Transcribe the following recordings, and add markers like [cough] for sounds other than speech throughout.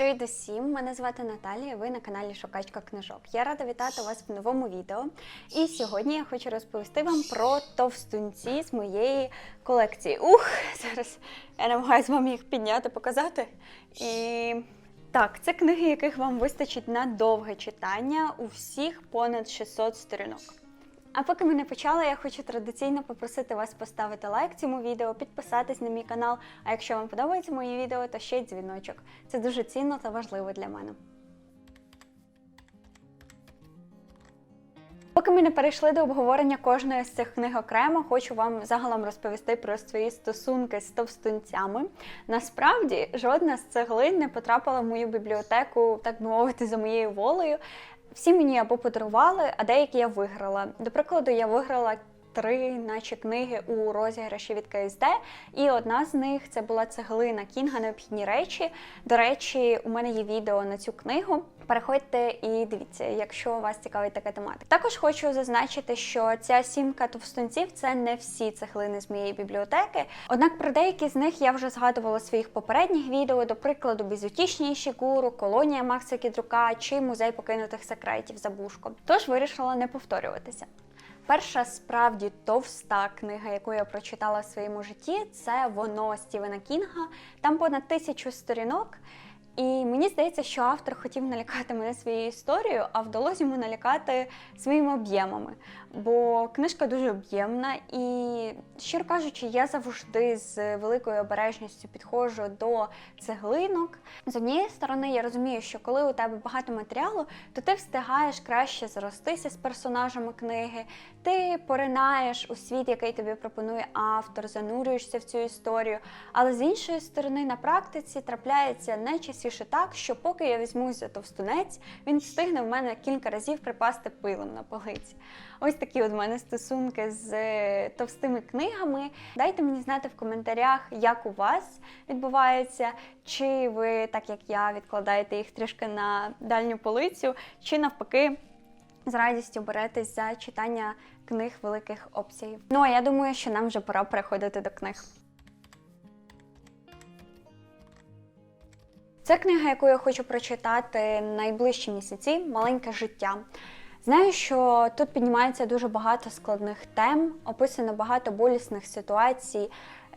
Привіт усім! Мене звати Наталія. Ви на каналі Шукачка книжок. Я рада вітати вас в новому відео. І сьогодні я хочу розповісти вам про товстунці з моєї колекції. Ух, зараз я намагаюся вам їх підняти, показати. І так, це книги, яких вам вистачить на довге читання у всіх понад 600 сторінок. А поки ми не почали, я хочу традиційно попросити вас поставити лайк цьому відео, підписатись на мій канал. А якщо вам подобається моє відео, то ще й дзвіночок. Це дуже цінно та важливо для мене. Поки ми не перейшли до обговорення кожної з цих книг окремо, хочу вам загалом розповісти про свої стосунки з товстунцями. Насправді, жодна з цеглин не потрапила в мою бібліотеку, так би мовити, за моєю волею. Всі мені або подарували, а деякі я виграла. До прикладу, я виграла три, наче книги у розіграші від КСД, і одна з них це була цеглина Кінга Необхідні речі. До речі, у мене є відео на цю книгу. Переходьте і дивіться, якщо вас цікавить така тематика. Також хочу зазначити, що ця сімка товстунців це не всі цеглини з моєї бібліотеки. Однак про деякі з них я вже згадувала в своїх попередніх відео, до прикладу, Бізутішні Ішігуру, Колонія Макса Кідрука чи музей покинутих секретів Забушко. Тож вирішила не повторюватися. Перша справді товста книга, яку я прочитала в своєму житті, це воно Стівена Кінга. Там понад тисячу сторінок. І мені здається, що автор хотів налякати мене своєю історією, а вдалося йому налякати своїми об'ємами. Бо книжка дуже об'ємна, і, щиро кажучи, я завжди з великою обережністю підходжу до цеглинок. З однієї сторони, я розумію, що коли у тебе багато матеріалу, то ти встигаєш краще зростися з персонажами книги, ти поринаєш у світ, який тобі пропонує автор, занурюєшся в цю історію. Але з іншої сторони, на практиці трапляється найчастіше так, що поки я візьмусь за товстунець, він встигне в мене кілька разів припасти пилом на полиці. Ось такі от в мене стосунки з е, товстими книгами. Дайте мені знати в коментарях, як у вас відбувається, чи ви, так як я, відкладаєте їх трішки на дальню полицю, чи навпаки. З радістю беретесь за читання книг великих обсягів. Ну а я думаю, що нам вже пора переходити до книг. Це книга, яку я хочу прочитати найближчі місяці маленьке життя. Знаю, що тут піднімається дуже багато складних тем, описано багато болісних ситуацій,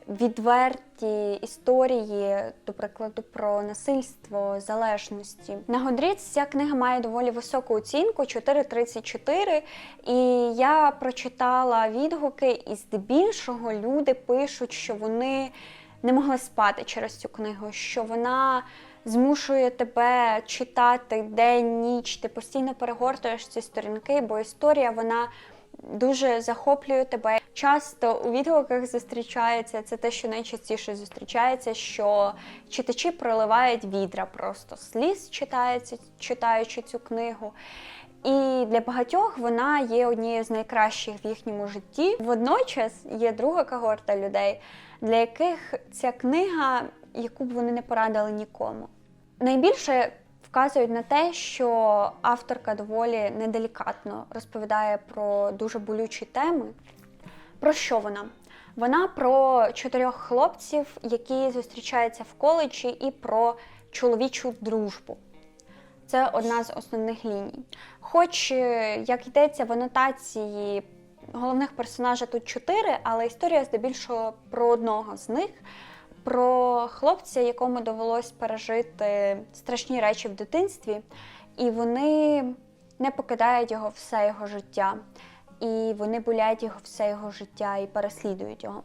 відверті історії, до прикладу, про насильство, залежності. На Goodreads ця книга має доволі високу оцінку 4,34. І я прочитала відгуки, і здебільшого люди пишуть, що вони не могли спати через цю книгу, що вона змушує тебе читати день, ніч, ти постійно перегортуєш ці сторінки, бо історія вона дуже захоплює тебе. Часто у відгуках зустрічається це те, що найчастіше зустрічається, що читачі проливають відра просто сліз, читається, читаючи цю книгу. І для багатьох вона є однією з найкращих в їхньому житті. Водночас є друга когорта людей, для яких ця книга, яку б вони не порадили нікому. Найбільше вказують на те, що авторка доволі неделікатно розповідає про дуже болючі теми. Про що вона? Вона про чотирьох хлопців, які зустрічаються в коледжі, і про чоловічу дружбу. Це одна з основних ліній. Хоч, е, як йдеться в анотації, головних персонажів тут чотири, але історія здебільшого про одного з них. Про хлопця, якому довелось пережити страшні речі в дитинстві, і вони не покидають його все його життя, і вони болять його все його життя і переслідують його.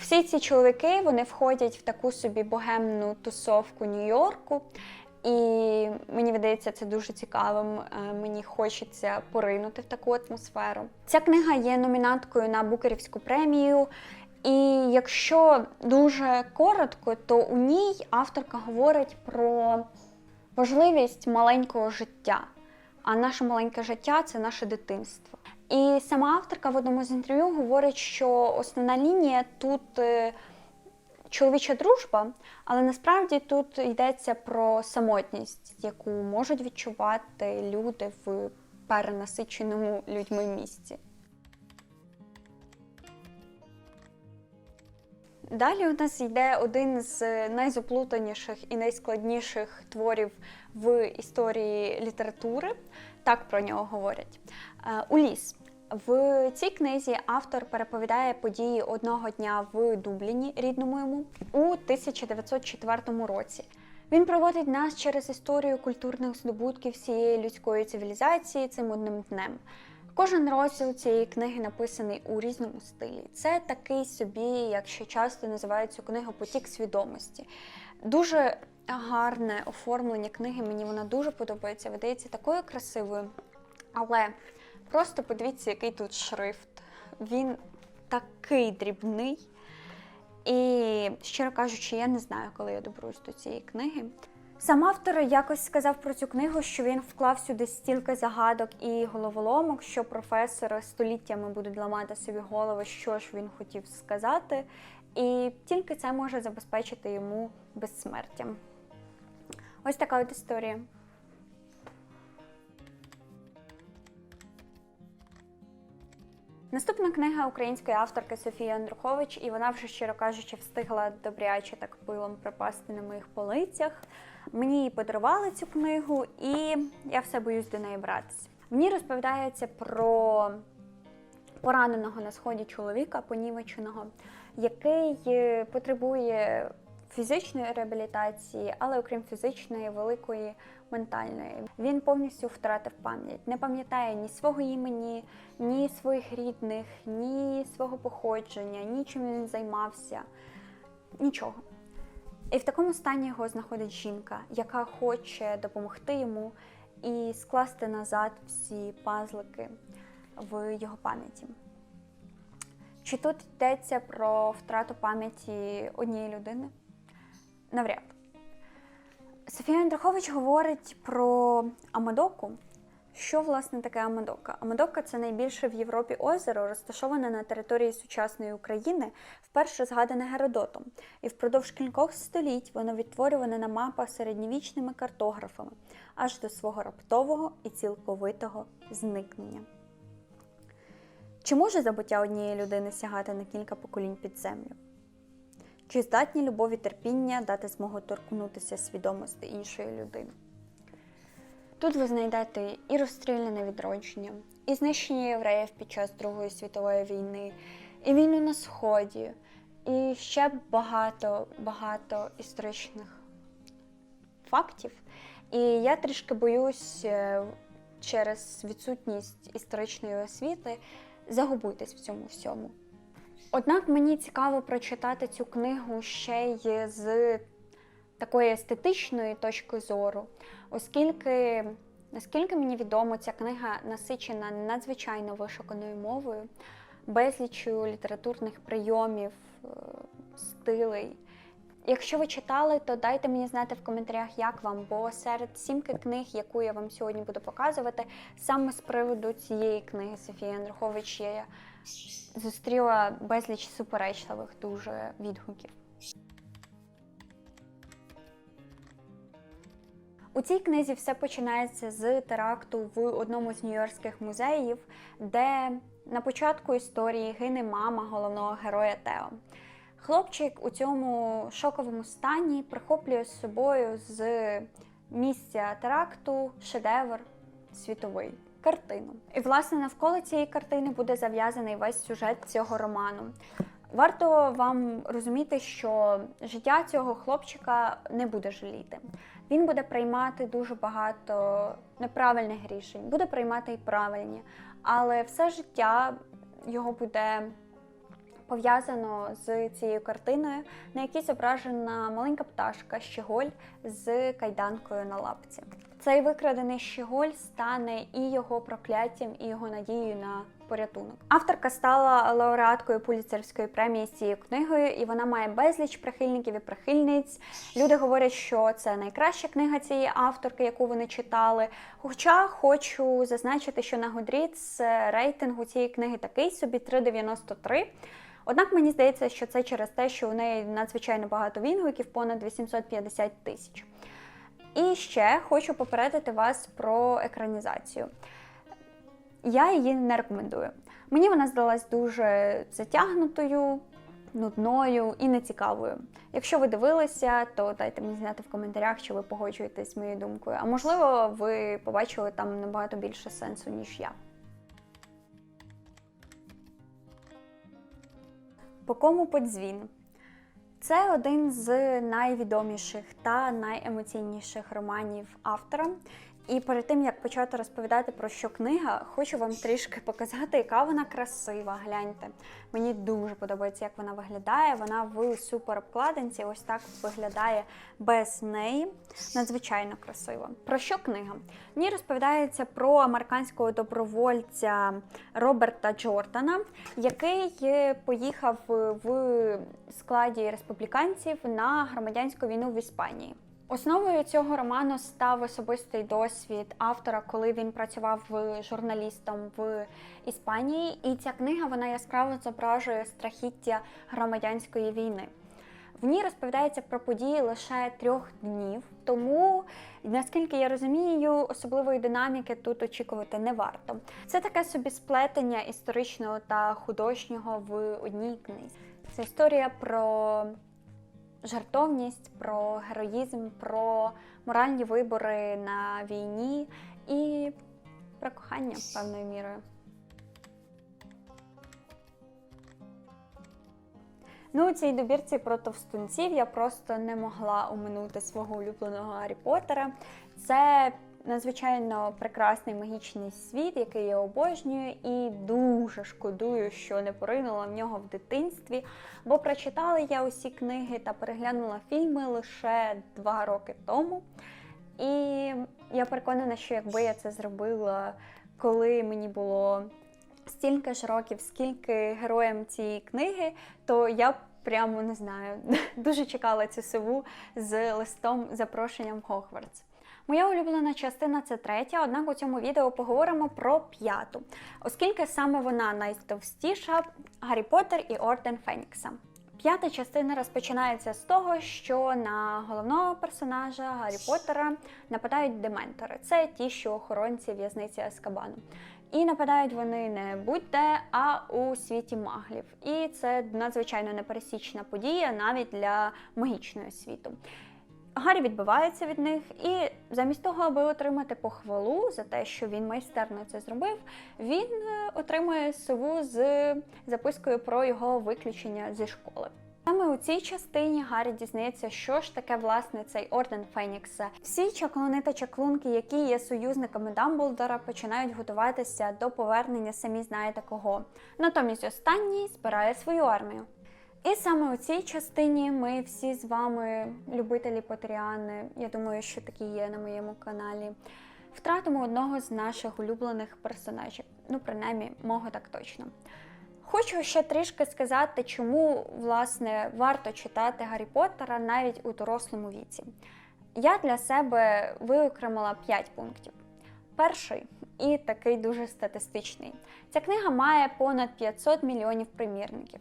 Всі ці чоловіки вони входять в таку собі богемну тусовку Нью-Йорку, і мені видається це дуже цікавим. Е, Мені хочеться поринути в таку атмосферу. Ця книга є номінанткою на Букерівську премію. І якщо дуже коротко, то у ній авторка говорить про важливість маленького життя. А наше маленьке життя це наше дитинство. І сама авторка в одному з інтерв'ю говорить, що основна лінія тут е, чоловіча дружба, але насправді тут йдеться про самотність, яку можуть відчувати люди в перенасиченому людьми місці. Далі у нас йде один з найзаплутаніших і найскладніших творів в історії літератури. Так про нього говорять. Е, Уліс. В цій книзі автор переповідає події одного дня в Дубліні, рідному йому, у 1904 році. Він проводить нас через історію культурних здобутків всієї людської цивілізації цим одним днем. Кожен розділ цієї книги написаний у різному стилі. Це такий собі, як ще часто називають цю книгу потік свідомості. Дуже гарне оформлення книги, мені вона дуже подобається, видається такою красивою. Але просто подивіться, який тут шрифт. Він такий дрібний. І, щиро кажучи, я не знаю, коли я доберусь до цієї книги. Сам автор якось сказав про цю книгу, що він вклав сюди стільки загадок і головоломок, що професори століттями будуть ламати собі голови, що ж він хотів сказати, і тільки це може забезпечити йому безсмертя. Ось така от історія. Наступна книга української авторки Софії Андрухович, і вона вже, щиро кажучи, встигла добряче так пилом припасти на моїх полицях. Мені подарували цю книгу, і я все боюсь до неї братися. В ній розповідається про пораненого на сході чоловіка, понівеченого, який е, потребує фізичної реабілітації, але окрім фізичної, великої ментальної. Він повністю втратив пам'ять, не пам'ятає ні свого імені, ні своїх рідних, ні свого походження, ні чим він займався, нічого. І в такому стані його знаходить жінка, яка хоче допомогти йому і скласти назад всі пазлики в його пам'яті. Чи тут йдеться про втрату пам'яті однієї людини? Навряд. Софія Андрухович говорить про Амадоку. Що власне таке Амадока? Амадока це найбільше в Європі озеро, розташоване на території сучасної України, вперше згадане Геродотом, і впродовж кількох століть воно відтворюване на мапах середньовічними картографами аж до свого раптового і цілковитого зникнення. Чи може забуття однієї людини сягати на кілька поколінь під землю? Чи здатні любов і терпіння дати змогу торкнутися свідомості іншої людини? Тут ви знайдете і розстріляне відродження, і знищення євреїв під час Другої світової війни, і війну на Сході, і ще багато багато історичних фактів. І я трішки боюсь е, через відсутність історичної освіти загубитись в цьому всьому. Однак мені цікаво прочитати цю книгу ще й з такої естетичної точки зору, оскільки, наскільки мені відомо, ця книга насичена надзвичайно вишуканою мовою, безлічю літературних прийомів, е, стилей. Якщо ви читали, то дайте мені знати в коментарях, як вам, бо серед сімки книг, яку я вам сьогодні буду показувати, саме з приводу цієї книги Софії Андрухович я зустріла безліч суперечливих дуже відгуків. У цій книзі все починається з теракту в одному з нью-йоркських музеїв, де на початку історії гине мама головного героя Тео. Хлопчик у цьому шоковому стані прихоплює з собою з місця теракту шедевр світовий картину. І власне навколо цієї картини буде зав'язаний весь сюжет цього роману. Варто вам розуміти, що життя цього хлопчика не буде жаліти. Він буде приймати дуже багато неправильних рішень, буде приймати і правильні, але все життя його буде пов'язано з цією картиною, на якій зображена маленька пташка Щеголь з кайданкою на лапці. Цей викрадений Щеголь стане і його прокляттям, і його надією на порятунок. Авторка стала лауреаткою Пуліцерської премії з цією книгою, і вона має безліч прихильників і прихильниць. Люди говорять, що це найкраща книга цієї авторки, яку вони читали. Хоча хочу зазначити, що на Goodreads рейтинг у цієї книги такий собі 3,93. Однак мені здається, що це через те, що у неї надзвичайно багато відгуків, понад 850 тисяч. І ще хочу попередити вас про екранізацію. Я її не рекомендую. Мені вона здалась дуже затягнутою, нудною і нецікавою. Якщо ви дивилися, то дайте мені знати в коментарях, чи ви погоджуєтесь з моєю думкою. А можливо, ви побачили там набагато більше сенсу, ніж я. По кому подзвін? Це один з найвідоміших та найемоційніших романів автора. І перед тим як почати розповідати про що книга, хочу вам трішки показати, яка вона красива. Гляньте. Мені дуже подобається, як вона виглядає. Вона в супер обкладинці, ось так виглядає без неї. Надзвичайно красиво. Про що книга? В ній розповідається про американського добровольця Роберта Джордана, який поїхав в складі республіканців на громадянську війну в Іспанії. Основою цього роману став особистий досвід автора, коли він працював журналістом в Іспанії. І ця книга вона яскраво зображує страхіття громадянської війни. В ній розповідається про події лише трьох днів, тому наскільки я розумію, особливої динаміки тут очікувати не варто. Це таке собі сплетення історичного та художнього в одній книзі. Це історія про жартовність, про героїзм, про моральні вибори на війні і про кохання певною мірою. Ну, у цій добірці про товстунців я просто не могла оминути свого улюбленого Гаррі Поттера. Це надзвичайно прекрасний магічний світ, який я обожнюю, і дуже шкодую, що не поринула в нього в дитинстві. Бо прочитала я усі книги та переглянула фільми лише два роки тому. І я переконана, що якби я це зробила, коли мені було стільки ж років, скільки героям цієї книги, то я б прямо не знаю, [laughs] дуже чекала цю сову з листом запрошенням Хогвартс. Моя улюблена частина це третя, однак у цьому відео поговоримо про п'яту, оскільки саме вона найтовстіша Гаррі Поттер і Орден Фенікса. П'ята частина розпочинається з того, що на головного персонажа Гаррі Поттера нападають дементори. Це ті, що охоронці в'язниці Аскабану. І нападають вони не будь-де, а у світі маглів. І це надзвичайно непересічна подія навіть для магічного світу. Гаррі відбивається від них, і замість того, аби отримати похвалу за те, що він майстерно це зробив, він е, отримує сову з запискою про його виключення зі школи. Саме у цій частині Гаррі дізнається, що ж таке власне цей орден Фенікса. Всі чаклуни та чаклунки, які є союзниками Дамблдора, починають готуватися до повернення самі знаєте кого. Натомість останній збирає свою армію. І саме у цій частині ми всі з вами, любителі Потеріани, я думаю, що такі є на моєму каналі, втратимо одного з наших улюблених персонажів. Ну, принаймні, мого так точно. Хочу ще трішки сказати, чому власне варто читати Гаррі Поттера навіть у дорослому віці. Я для себе виокремила 5 пунктів. Перший і такий дуже статистичний. Ця книга має понад 500 мільйонів примірників.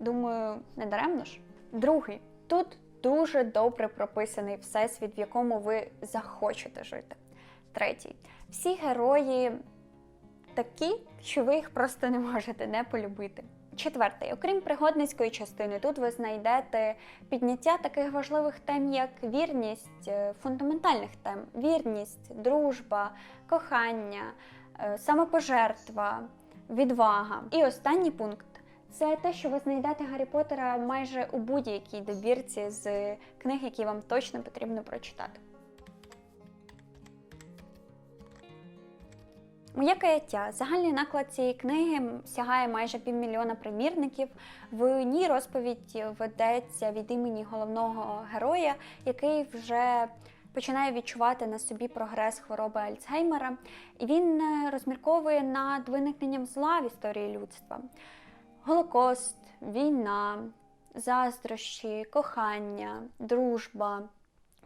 Думаю, не даремно ж. Другий. Тут дуже добре прописаний всесвіт, в якому ви захочете жити. Третій. Всі герої такі, що ви їх просто не можете не полюбити. Четвертий, окрім пригодницької частини, тут ви знайдете підняття таких важливих тем, як вірність, е, фундаментальних тем: вірність, дружба, кохання, е, самопожертва, відвага. І останній пункт це те, що ви знайдете Гаррі Поттера майже у будь-якій добірці з книг, які вам точно потрібно прочитати. Моє каяття. Загальний наклад цієї книги сягає майже півмільйона примірників. В ній розповідь ведеться від імені головного героя, який вже починає відчувати на собі прогрес хвороби Альцгеймера, і він е, розмірковує над виникненням зла в історії людства. Голокост, війна, заздрощі, кохання, дружба,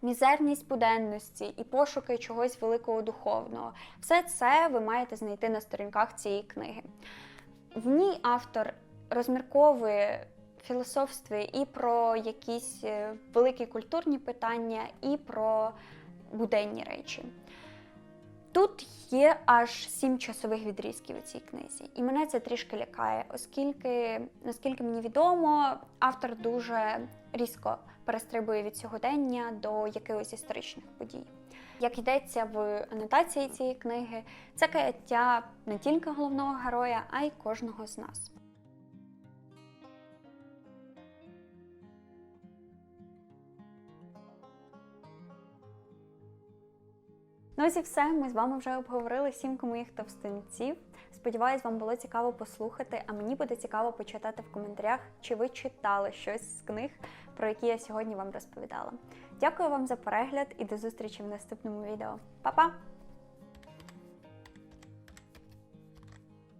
мізерність буденності і пошуки чогось великого духовного. Все це ви маєте знайти на сторінках цієї книги. В ній автор розмірковує філософствує і про якісь е, великі культурні питання, і про буденні речі. Тут є аж сім часових відрізків у цій книзі, і мене це трішки лякає, оскільки, наскільки мені відомо, автор дуже різко перестрибує від сьогодення до якихось історичних подій. Як йдеться в анотації цієї книги, це каяття не тільки головного героя, а й кожного з нас. Ну і все. Ми з вами вже обговорили сімку моїх товстинців. Сподіваюсь, вам було цікаво послухати, а мені буде цікаво почитати в коментарях, чи ви читали щось з книг, про які я сьогодні вам розповідала. Дякую вам за перегляд і до зустрічі в наступному відео. Па-па!